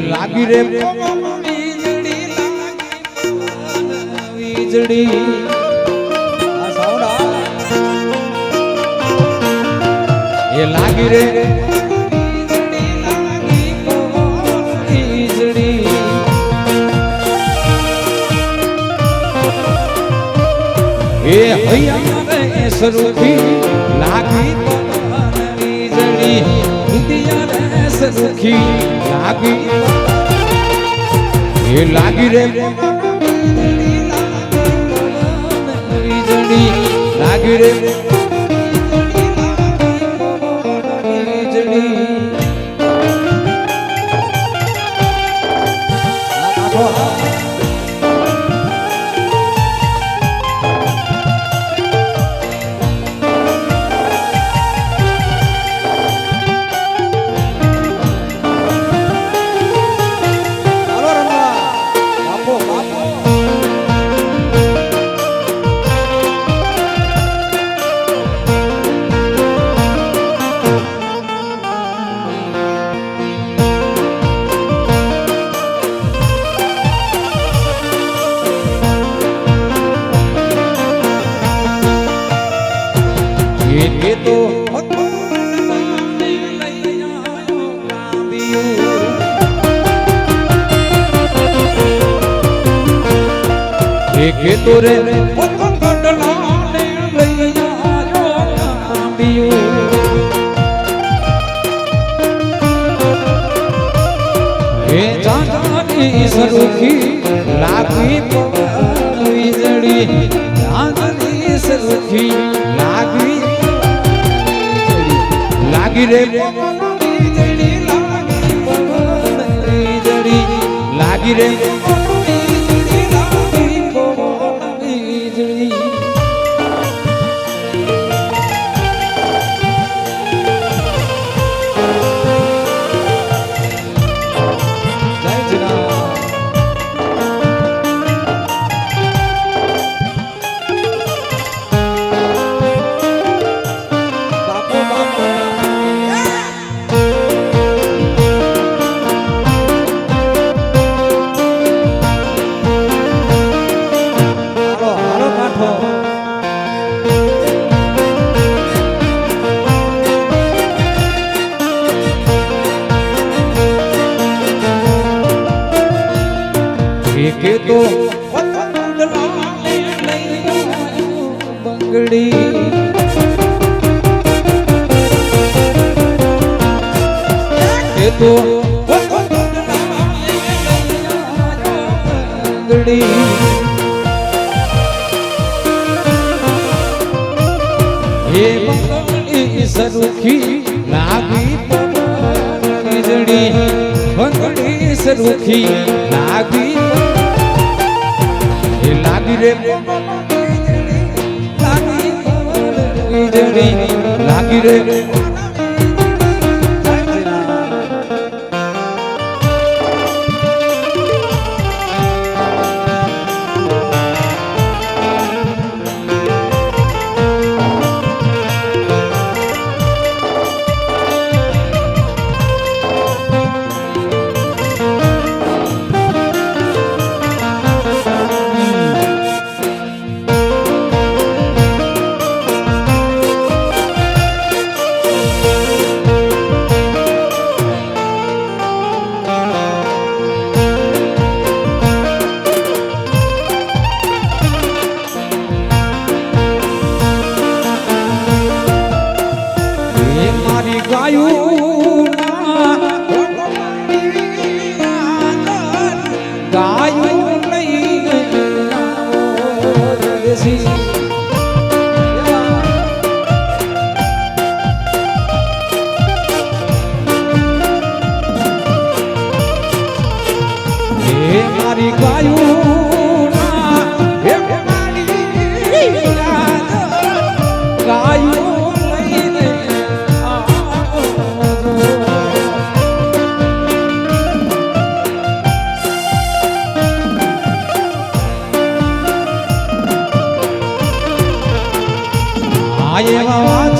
લાગી રે વીજળી. એ લાગી રે એ હૈયા સરુખી લાગી વીજળી. દુધિયા રે લાગી? એ લાગી રે. લાગી રે. એ એ તો એક તો રે સરુખી લાગી પવન વીજળી જાનની સરુખી લાગી લાગી રે. લાગી રે. એકે તો બંગડી હે તો હે બંગડી સરુખી લાગી વીજળી બંગડી સરુખી લાગી એ લાગી રે આ એવા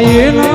આયે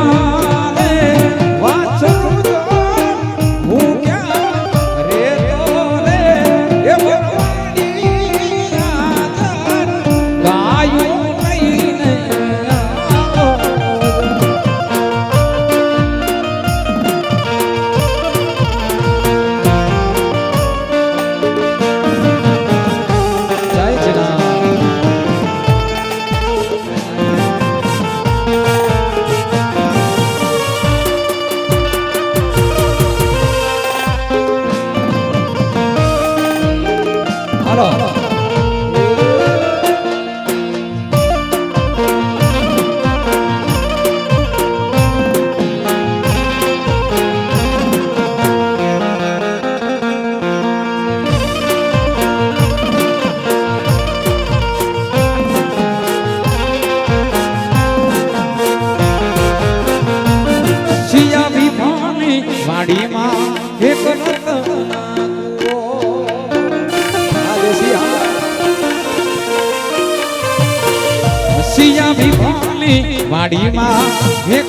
ની વાડીમાં એક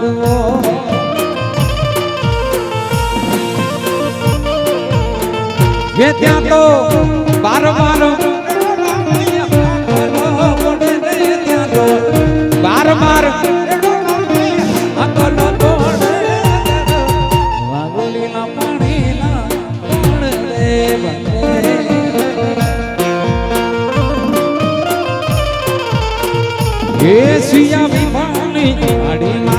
કુવો ત્યાં તો બાર બાર એ સિયા વિમાની આડી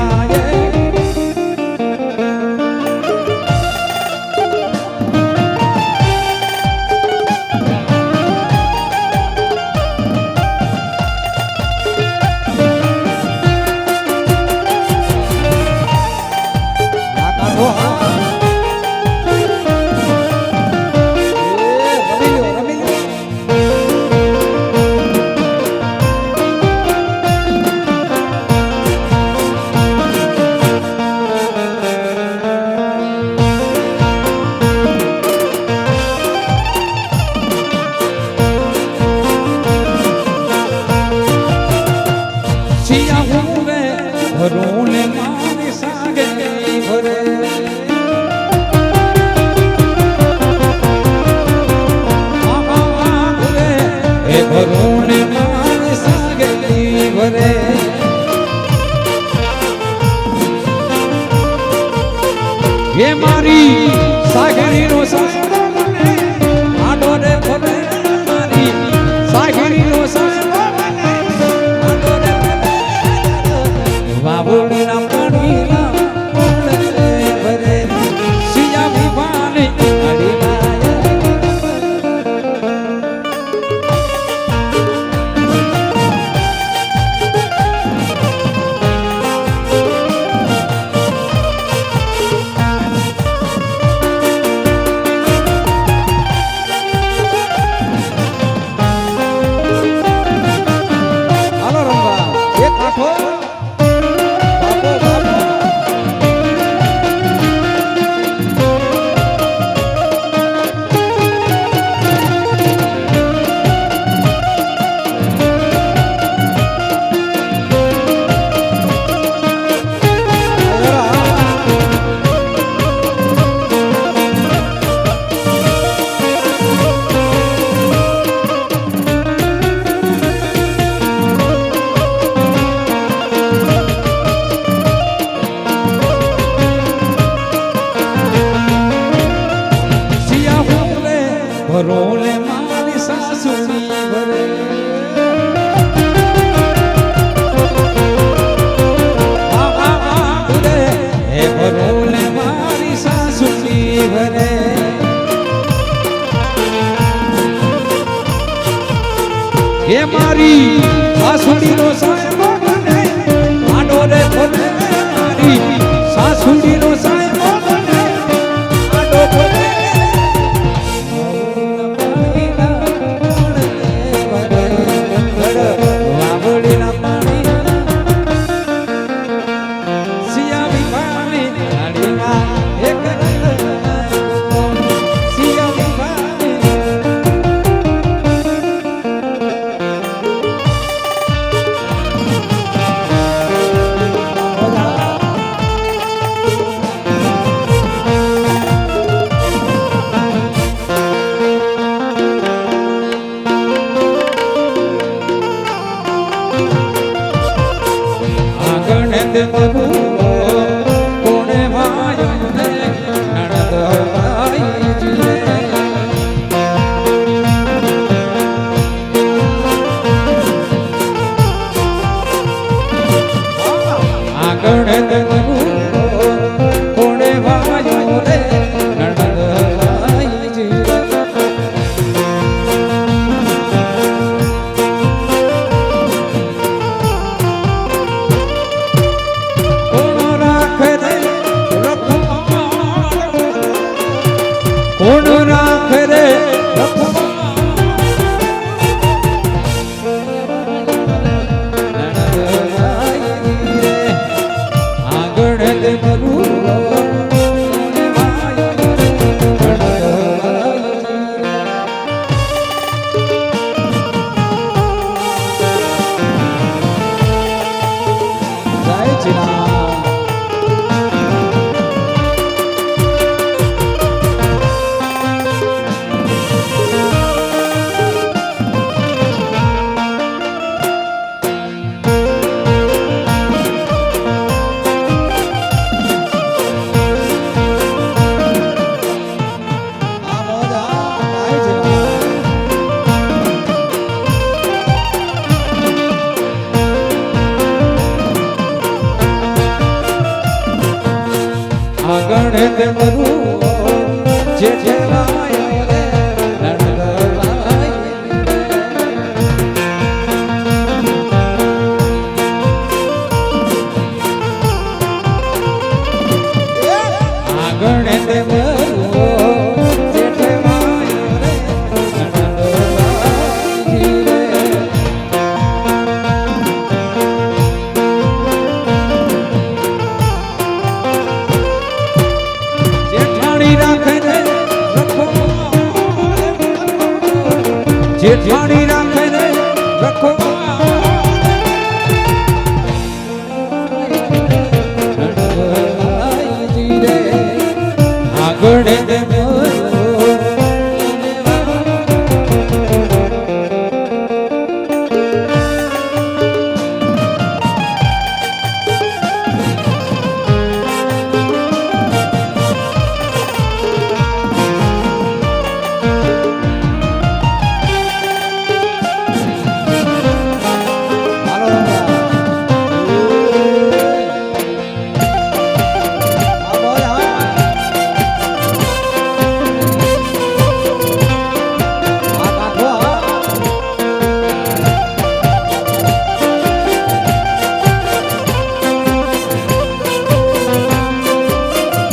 મારી સાસુડીનો સાહેબો આગળ તે